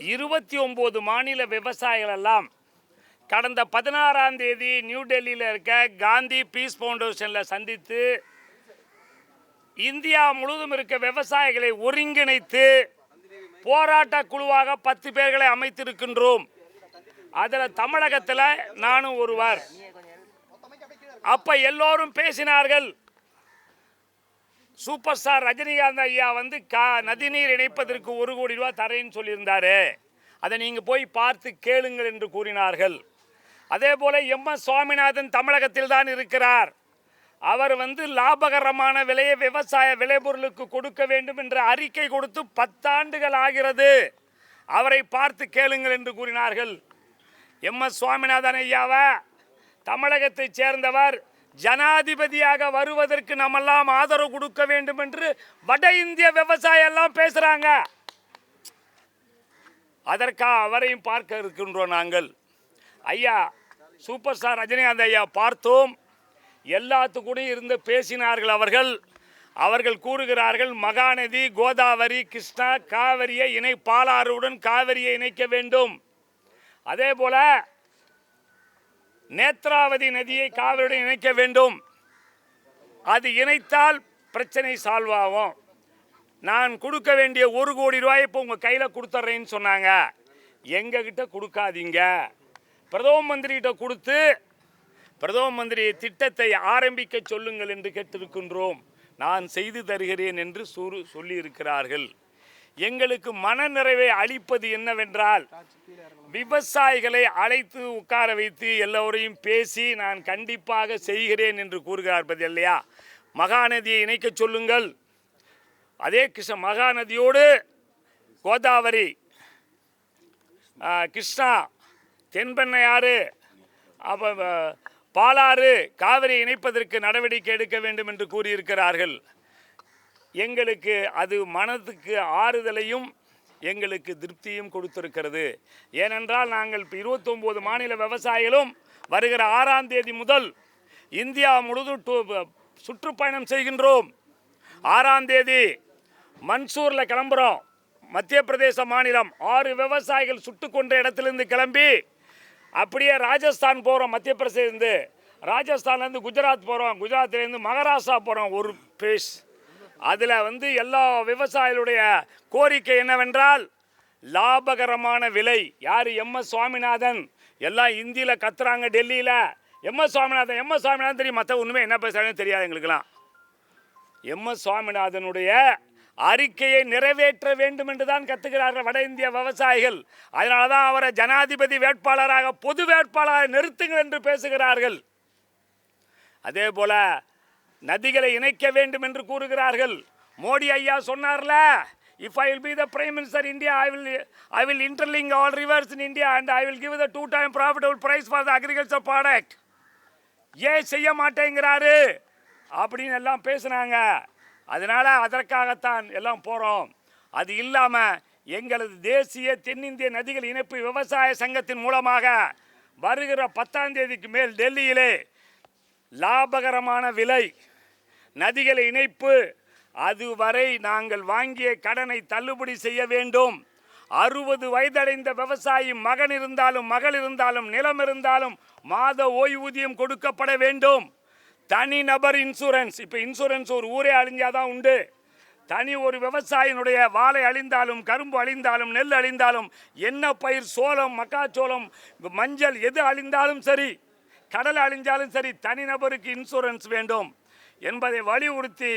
இருபத்தி ஒம்பது மாநில விவசாயிகள் எல்லாம் கடந்த பதினாறாம் தேதி நியூ டெல்லியில் இருக்க காந்தி பீஸ் ஃபவுண்டேஷனில் சந்தித்து இந்தியா முழுவதும் இருக்க விவசாயிகளை ஒருங்கிணைத்து போராட்ட குழுவாக பத்து பேர்களை அமைத்திருக்கின்றோம். அதில் தமிழகத்தில் நானும் ஒருவர். அப்போ எல்லோரும் பேசினார்கள் சூப்பர் ஸ்டார் ரஜினிகாந்த் ஐயா வந்து கா நதிநீர் இணைப்பதற்கு ஒரு கோடி ரூபா தரேன்னு சொல்லியிருந்தாரு. அதை நீங்கள் போய் பார்த்து கேளுங்கள் என்று கூறினார்கள். அதே போல் எம் எஸ் சுவாமிநாதன் தமிழகத்தில் தான் இருக்கிறார். அவர் வந்து லாபகரமான விலையை விவசாய விளைபொருளுக்கு கொடுக்க வேண்டும் என்ற அறிக்கை கொடுத்து பத்தாண்டுகள் ஆகிறது. அவரை பார்த்து கேளுங்கள் என்று கூறினார்கள். எம் எஸ் சுவாமிநாதன் ஐயாவை? தமிழகத்தைச் சேர்ந்தவர் ஜனாதிபதியாக வருவதற்கு நம்மெல்லாம் ஆதரவு கொடுக்க வேண்டும் என்று வட இந்திய விவசாயம் எல்லாம் பேசுறாங்க. அதற்காக அவரையும் பார்க்க இருக்கின்றோம் நாங்கள். ஐயா சூப்பர் ஸ்டார் ரஜினிகாந்த் ஐயா பார்த்தோம். எல்லாத்துக்கூடையும் இருந்து பேசினார்கள் அவர்கள். அவர்கள் கூறுகிறார்கள் மகாநதி கோதாவரி கிருஷ்ணா காவிரியை இணை பாலாறுடன் காவிரியை இணைக்க வேண்டும். அதே போல நேத்ராவதி நதியை காவிரியுடன் இணைக்க வேண்டும். அது இணைத்தால் பிரச்சனை சால்வ் ஆகும். நான் கொடுக்க வேண்டிய ஒரு கோடி ரூபாய் இப்போ உங்கள் கையில் கொடுத்துட்றேன்னு சொன்னாங்க. எங்ககிட்ட கொடுக்காதீங்க. பிரதம மந்திரிகிட்ட கொடுத்து பிரதம மந்திரி திட்டத்தை ஆரம்பிக்க சொல்லுங்கள் என்று கேட்டிருக்கின்றோம். நான் செய்து தருகிறேன் என்று சூறு சொல்லியிருக்கிறார்கள். எங்களுக்கு மன நிறைவை அளிப்பது என்னவென்றால் விவசாயிகளை அழைத்து உட்கார வைத்து எல்லோரையும் பேசி நான் கண்டிப்பாக செய்கிறேன் என்று கூறுகிறார் பதில் இல்லையா? மகாநதியை இணைக்க சொல்லுங்கள். அதே கிருஷ்ண மகாநதியோடு கோதாவரி கிருஷ்ணா தென்பெண்ணையாறு அப்போ பாலாறு காவிரி இணைப்பதற்கு நடவடிக்கை எடுக்க வேண்டும் என்று கூறியிருக்கிறார்கள். எங்களுக்கு அது மனதுக்கு ஆறுதலையும் எங்களுக்கு திருப்தியும் கொடுத்திருக்கிறது. ஏனென்றால் நாங்கள் இப்போ இருபத்தொம்போது மாநில விவசாயிகளும் வருகிற ஆறாம் தேதி முதல் இந்தியா முழுதும் டூ- சுற்றுப்பயணம் செய்கின்றோம். ஆறாம் தேதி மன்சூரில் கிளம்புறோம். மத்திய பிரதேச மாநிலம் ஆறு விவசாயிகள் சுட்டு கொன்ற இடத்துலேருந்து கிளம்பி அப்படியே ராஜஸ்தான் போகிறோம் மத்திய பிரதேசத்துலேருந்து. ராஜஸ்தான்லேருந்து குஜராத் போகிறோம் குஜராத்லேருந்து மகாராஷ்டிரா போகிறோம் ஒரு பேஸ் அதில் வந்து எல்லா விவசாயிகளுடைய கோரிக்கை என்னவென்றால் லாபகரமான விலை. யார் எம். எஸ். சுவாமிநாதன்? எல்லாம் இந்தியில் கத்துறாங்க டெல்லியில். M. S. Swaminathan M. S. Swaminathan தெரியும். மற்ற ஒன்றுமே என்ன பேசுகிறாங்கன்னு தெரியாது எங்களுக்கெல்லாம். எம். எஸ். சுவாமிநாதனுடைய அறிக்கையை நிறைவேற்ற வேண்டும் என்று தான் கத்துக்கிறார்கள் வட இந்திய விவசாயிகள். அதனால தான் அவரை ஜனாதிபதி வேட்பாளராக பொது வேட்பாளராக நிறுத்துங்கள் என்று பேசுகிறார்கள். அதே போல நதிகளை இணைக்க வேண்டும் என்று கூறுகிறார்கள். மோடி ஐயா சொன்னார்ல if I will be the prime minister India I will I will interlink all rivers in India and I will give the two time profitable price for the agriculture product ஏன் செய்ய மாட்டேங்கிறாரு? அப்படின்னு எல்லாம் பேசுனாங்க. அதனால் அதற்காகத்தான் எல்லாம் போகிறோம் அது இல்லாமல் எங்களது தேசிய தென்னிந்திய நதிகள் இணைப்பு விவசாய சங்கத்தின் மூலமாக வருகிற பத்தாம் தேதிக்கு மேல் டெல்லியிலே லாபகரமான விலை நதிகளை இணைப்பு. அதுவரை நாங்கள் வாங்கிய கடனை தள்ளுபடி செய்ய வேண்டும். அறுபது வயதடைந்த விவசாயி மகன் இருந்தாலும் மகள் இருந்தாலும் நிலம் இருந்தாலும் மாத ஓய்வூதியம் கொடுக்கப்பட வேண்டும். தனிநபர் இன்சூரன்ஸ். இப்போ இன்சூரன்ஸ் ஒரு ஊரே அழிஞ்சாதான் உண்டு. தனி ஒரு விவசாயினுடைய வாழை அழிந்தாலும் கரும்பு அழிந்தாலும் நெல் அழிந்தாலும் என்ன பயிர் சோளம் மக்காச்சோளம் மஞ்சள் எது அழிந்தாலும் சரி கடல் அழிஞ்சாலும் சரி தனிநபருக்கு இன்சூரன்ஸ் வேண்டும். என்பதை வலியுறுத்தி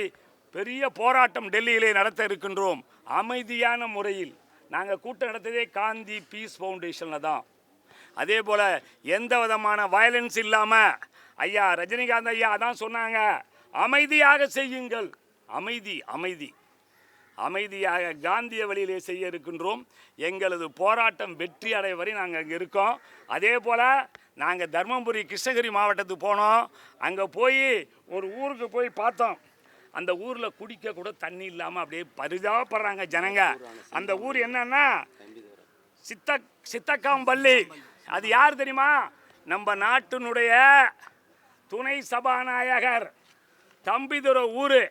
பெரிய போராட்டம் டெல்லியிலே நடத்த இருக்கின்றோம் அமைதியான முறையில். நாங்கள் கூட்டம் நடத்ததே காந்தி பீஸ் ஃபவுண்டேஷனில் தான். அதே போல் எந்த விதமான வயலன்ஸ் இல்லாமல் ஐயா ரஜினிகாந்த் ஐயா அதான் சொன்னாங்க அமைதியாக செய்யுங்கள். அமைதி அமைதி. அமைதியாக காந்திய வழியிலே செய்ய இருக்கின்றோம். எங்களது போராட்டம் வெற்றி அடைய வரை நாங்கள் அங்கே இருக்கோம். அதே போல் நாங்கள் தர்மபுரி கிருஷ்ணகிரி மாவட்டத்துக்கு போனோம். அங்கே போய் ஒரு ஊருக்கு போய் பார்த்தோம். அந்த ஊரில் குடிக்க கூட தண்ணி இல்லாமல் அப்படியே பரிதாபப்படுறாங்க ஜனங்க. அந்த ஊர் என்னன்னா சித்த சித்தக்காம்பள்ளி. அது யார் தெரியுமா? நம்ம நாட்டினுடைய துணை சபாநாயகர். தம்பிதுரை ஊர்.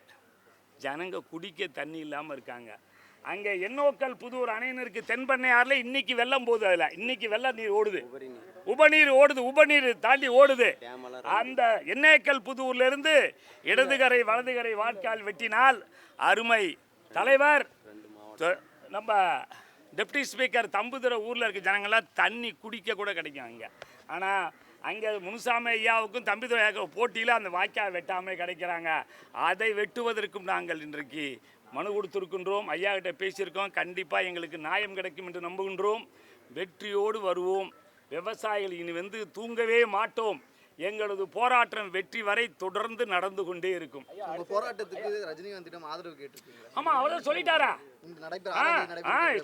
ஜனங்க குடிக்க தண்ணி இல்லாமல் இருக்காங்க. அங்கே எண்ணோக்கல் புதூர் அணையினருக்கு தென்பண்ணையாரில் இன்னைக்கு வெள்ளம் போகுது அதில். இன்னைக்கு வெள்ளம் நீர் ஓடுது. உபநீர் ஓடுது உபநீர் தாண்டி ஓடுது. அந்த எண்ணேக்கல் புதூர்லேருந்து இடதுகரை வலதுகரை வாட்கால் வெட்டினால் அருமை தலைவர் நம்ம டெப்டி ஸ்பீக்கர் தம்புதுரை ஊரில் இருக்க ஜனங்கள்லாம் தண்ணி குடிக்க கூட கிடைக்கும் அங்கே. ஆனால் அங்கே முனுசாமி ஐயாவுக்கும் தம்பிதுரை போட்டியில் அந்த வாய்க்கால் வெட்டாமல் கிடைக்கிறாங்க. அதை வெட்டுவதற்கும் நாங்கள் இன்றைக்கு மனு கொடுத்திருக்கின்றோம். ஐயா கிட்ட பேசியிருக்கோம். கண்டிப்பாக எங்களுக்கு நியாயம் கிடைக்கும் என்று நம்புகின்றோம். வெற்றியோடு வருவோம். விவசாயிகள் இனி வந்து தூங்கவே மாட்டோம். எங்களது போராட்டம் வெற்றி வரை தொடர்ந்து நடந்து கொண்டே இருக்கும். போராட்டத்துக்கு ரஜினிகாந்திடம் ஆதரவு கேட்டிருக்கீங்களா? ஆமா அவர் சொல்லிட்டாரா?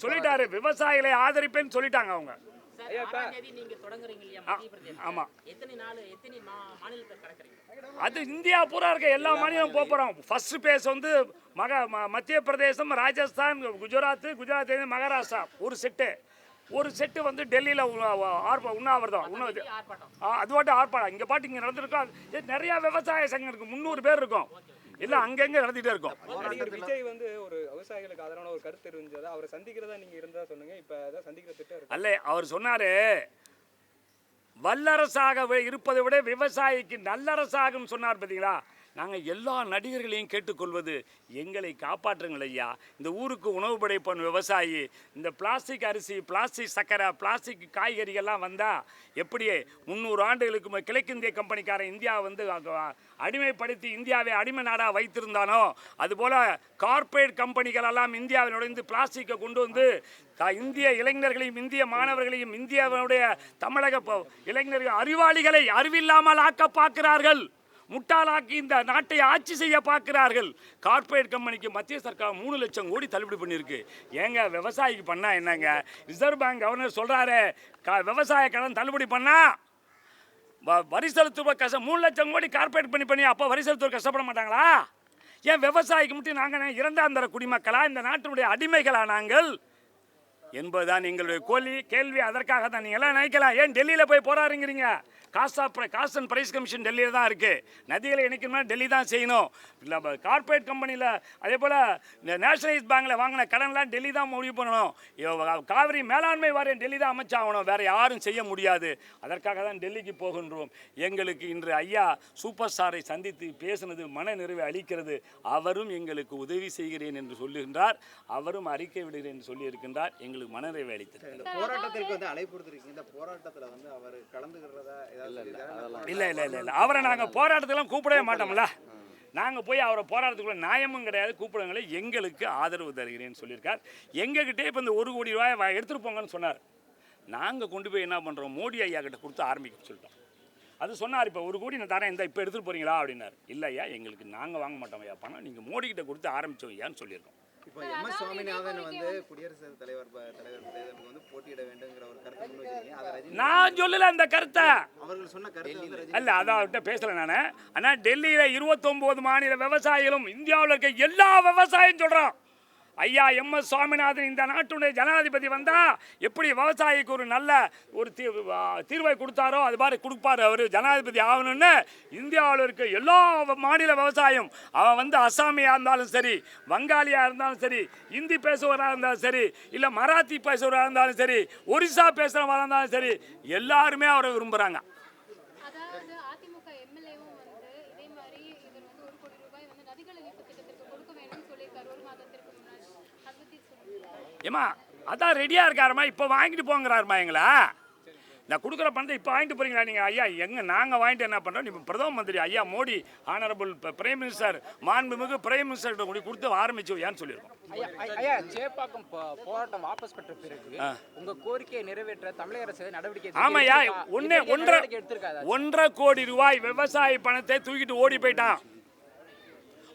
சொல்லிட்டாரு. விவசாயிகளை ஆதரிப்பேன்னு சொல்லிட்டாங்க அவங்க. சார் ஆறாம் தேதி நீங்க தொடங்குறீங்க இல்லையா மத்திய பிரதேசம் ஆமா. எத்தனை நாள் எத்தனை மா- மாநிலத்தை கடக்குறீங்க? அது இந்தியா பூரா இருக்க எல்லா மாநிலம் போக போகிறோம் ஃபர்ஸ்ட் பேஸ் வந்து மக ம- மத்திய பிரதேசம் ராஜஸ்தான் குஜராத் குஜராத் மகாராஷ்டிரா. ஒரு செட்டு. ஒரு செட்டு வந்து டெல்லியில் ஆர்ப்பா உண்ணாவிரதம். உண்ணாவது அது பாட்டு ஆர்ப்பாட்டம். இங்கே பாட்டு இங்கே நடந்திருக்கோம் நிறையா விவசாய சங்கம் இருக்கும் முந்நூறு பேர் இருக்கும். இல்லை அங்கங்கே நடத்திட்டே இருக்கும். விஜய் வந்து ஒரு விவசாயிகளுக்கு ஆதரவான ஒரு கருத்து தெரிஞ்சதா அவரை சந்திக்கிறதா நீங்க இருந்தா சொன்னீங்க இப்ப அதான் சந்திக்கிற திட்டம் இருக்கு. அல்ல அவர் சொன்னாரு வல்லரசாக இருப்பதை விட விவசாயிக்கு நல்லரசாகும் சொன்னார் பார்த்தீங்களா நாங்கள் எல்லா நடிகர்களையும் கேட்டுக்கொள்வது எங்களை காப்பாற்றுங்கள் ஐயா. இந்த ஊருக்கு உணவு படைப்பன் விவசாயி. இந்த பிளாஸ்டிக் அரிசி பிளாஸ்டிக் சக்கரை பிளாஸ்டிக் காய்கறிகள்லாம் வந்தால் எப்படி முந்நூறு ஆண்டுகளுக்கு கிழக்கிந்திய கம்பெனிக்காரன் இந்தியா வந்து அடிமைப்படுத்தி இந்தியாவை அடிமை நாடாக வைத்திருந்தானோ? அதுபோல் கார்ப்பரேட் கம்பெனிகளெல்லாம் இந்தியாவில் நுழைந்து பிளாஸ்டிக்கை கொண்டு வந்து இந்திய இளைஞர்களையும் இந்திய மாணவர்களையும் இந்தியாவினுடைய தமிழக இளைஞர்கள் அறிவாளிகளை அறிவில்லாமல் ஆக்க பார்க்கிறார்கள். முட்டாளாக்கி இந்த நாட்டை ஆட்சி செய்ய பார்க்கிறார்கள். கார்ப்பரேட் கம்பெனிக்கு மத்திய சர்க்கார் மூணு லட்சம் கோடி தள்ளுபடி பண்ணியிருக்கு. ஏங்க விவசாயிக்கு பண்ணால் என்னங்க? ரிசர்வ் பேங்க் கவர்னர் சொல்கிறாரு க- விவசாய கடன் தள்ளுபடி பண்ணால் வ- வரி செலுத்துவ கஷ்டம் மூணு லட்சம் கோடி கார்ப்பரேட் பண்ணி பண்ணி அப்போ வரி செலுத்துவ கஷ்டப்பட மாட்டாங்களா? ஏன் விவசாயிக்கு மட்டும் நாங்கள் இரண்டாம் தர குடிமக்களா? இந்த நாட்டினுடைய அடிமைகளா நாங்கள்? என்பதுதான் எங்களுடைய கோலி கேள்வி. அதற்காக தான் நீங்கள் எல்லாம் நினைக்கலாம். ஏன் டெல்லியில் போய் போராடுங்கிறீங்க காசா of cost and price commission டெல்லியில் தான் இருக்குது நதிகளை இணைக்கணும்னா டெல்லி தான் செய்யணும். இல்லை கார்ப்பரேட் கம்பெனியில் அதே போல் இந்த நேஷனலைஸ் பேங்கில் வாங்கின கடன்லாம் டெல்லி தான் முடிவு பண்ணணும். காவிரி மேலாண்மை வாரியம் டெல்லி தான் அமைச்சாகணும். வேறு யாரும் செய்ய முடியாது. அதற்காக தான் டெல்லிக்கு போகின்றோம். எங்களுக்கு இன்று ஐயா சூப்பர் ஸ்டாரை சந்தித்து பேசினது மன நிறைவை அளிக்கிறது. அவரும் எங்களுக்கு உதவி செய்கிறேன் என்று சொல்லுகின்றார். அவரும் அறிக்கை விடுகிறேன் என்று சொல்லியிருக்கின்றார். எங்களுக்கு மனநிறைவை அளித்தது போராட்டத்திற்கு வந்து அழைப்பு கொடுத்துருக்கீங்க இந்த போராட்டத்தில் வந்து அவர் கலந்துகிறதா இல்லை இல்லை இல்லை இல்லை அவரை நாங்கள் போராட்டத்துக்கெல்லாம் கூப்பிடவே மாட்டோம்ல. நாங்கள் போய் அவரை போராட்டத்துக்குள்ள நியாயமும் கிடையாது கூப்பிடுங்களே எங்களுக்கு ஆதரவு தருகிறேன்னு சொல்லியிருக்கார். எங்ககிட்டே இப்போ இந்த ஒரு கோடி ரூபாய் எடுத்துட்டு போங்கன்னு சொன்னார். நாங்கள் கொண்டு போய் என்ன பண்ணுறோம் மோடி ஐயா கிட்ட கொடுத்து ஆரம்பிக்க சொல்லிட்டோம். அது சொன்னார் இப்போ ஒரு கோடி நான் தரேன். இந்த இப்போ எடுத்துகிட்டு போகிறீங்களா அப்படின்னார். இல்லை ஐயா எங்களுக்கு நாங்கள் வாங்க மாட்டோம் ஐயா பணம். நீங்கள் மோடி கிட்ட கொடுத்து ஆரம்பிச்சோம் ஐயான்னு சொல்லியிருக்கோம். இப்போ எம் எஸ் சுவாமிநாதன் வந்து குடியரசுத் தலைவர் தலைவர் தேர்தலுக்கு வந்து போட்டியிட வேண்டுங்கிற ஒரு கருத்தை முன் வச்சிருக்கீங்க. நான் சொல்லலை அந்த கருத்தை. அவர்கள் சொன்ன கருத்தை அல்ல அதான் அவர்கிட்ட பேசல நான். ஆனால் டெல்லியில் இருபத்தொம்போது மாநில விவசாயிகளும் இந்தியாவில் இருக்க எல்லா விவசாயியும் சொல்கிறோம் ஐயா எம் எஸ் சுவாமிநாதன் இந்த நாட்டுடைய ஜனாதிபதி வந்தால் எப்படி விவசாயிக்கு ஒரு நல்ல ஒரு தீ தீர்வை கொடுத்தாரோ அது மாதிரி கொடுப்பாரு அவர் ஜனாதிபதி ஆகணும்னு இந்தியாவில் இருக்க எல்லா மாநில விவசாயம் அவன் வந்து அசாமியாக இருந்தாலும் சரி வங்காளியாக இருந்தாலும் சரி ஹிந்தி பேசுவராக இருந்தாலும் சரி இல்லை மராத்தி பேசுவராக இருந்தாலும் சரி ஒரிசா பேசுகிறவராக இருந்தாலும் சரி எல்லாருமே அவரை விரும்புகிறாங்க அதாவது அதிமுக எம்எல்ஏவும் வந்து இதே மாதிரி இவர் வந்து ஒரு கோடி ரூபாய் வந்து நதிகள் இணைப்பு திட்டத்திற்கு கொடுக்க வேணும்னு சொல்லியிருக்காரு ஒரு மாதத்திற்கு முன்னாடி அதை பத்தி ஏம்மா அதான் ரெடியாக இருக்காருமா இப்போ வாங்கிட்டு போங்கிறாருமா எங்களை. நான் கொடுக்குற பணத்தை இப்போ வாங்கிட்டு போறீங்களா நீங்கள் ஐயா எங்கே நாங்கள் வாங்கிட்டு என்ன பண்ணுறோம் இப்போ பிரதம மந்திரி ஐயா மோடி ஆனரபிள் பிரைம் மினிஸ்டர் மாண்புமிகு பிரைம் மினிஸ்டர்கிட்ட கூடி கொடுத்து ஆரம்பிச்சு ஏன்னு சொல்லியிருக்கோம். ஐயா சேப்பாக்கம் போராட்டம் வாபஸ் பெற்ற பிறகு உங்க கோரிக்கையை நிறைவேற்ற தமிழக அரசு நடவடிக்கை ஆமாய்யா எடுத்திருக்கா? ஒன்று இதுவரைக்கும் ஒன்றரை? ஒன்றரை கோடி ரூபாய் விவசாய பணத்தை தூக்கிட்டு ஓடி போயிட்டான்.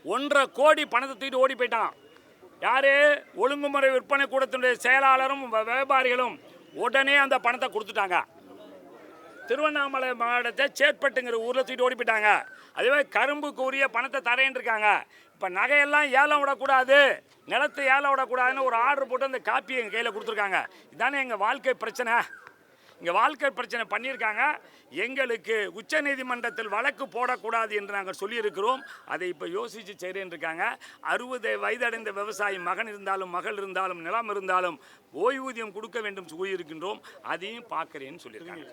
ஒன்றரை கோடி பணத்தை தூக்கிட்டு ஓடி போயிட்டான். யார்? ஒழுங்குமுறை விற்பனை கூடத்தினுடைய செயலாளரும் வ- வியாபாரிகளும் உடனே அந்த பணத்தை கொடுத்துட்டாங்க. திருவண்ணாமலை மாவட்டத்தை சேத்பட்டுங்கிற ஊரில் தூக்கிட்டு ஓடி போயிட்டாங்க அதே கரும்புக்கு உரிய பணத்தை தரேன் இருக்காங்க. இப்போ நகையெல்லாம் ஏலம் விடக்கூடாது. நிலத்தை ஏலம் விடக்கூடாதுன்னு ஒரு ஆர்டர் போட்டு அந்த காப்பி எங்கள் கையில் கொடுத்துருக்காங்க. இதானே எங்கள் வாழ்க்கை பிரச்சனை? இங்கே வாழ்க்கை பிரச்சனை பண்ணியிருக்காங்க. எங்களுக்கு உச்சநீதிமன்றத்தில் வழக்கு போடக்கூடாது என்று நாங்கள் சொல்லியிருக்கிறோம். அதை இப்போ யோசித்து செய்கிறேன் இருக்காங்க. அறுபது வயதடைந்த விவசாயி மகன் இருந்தாலும் மகள் இருந்தாலும் நிலம் இருந்தாலும் ஓய்வூதியம் கொடுக்க வேண்டும் சொல்லியிருக்கின்றோம். அதையும் பார்க்குறேன்னு சொல்லியிருக்காங்க.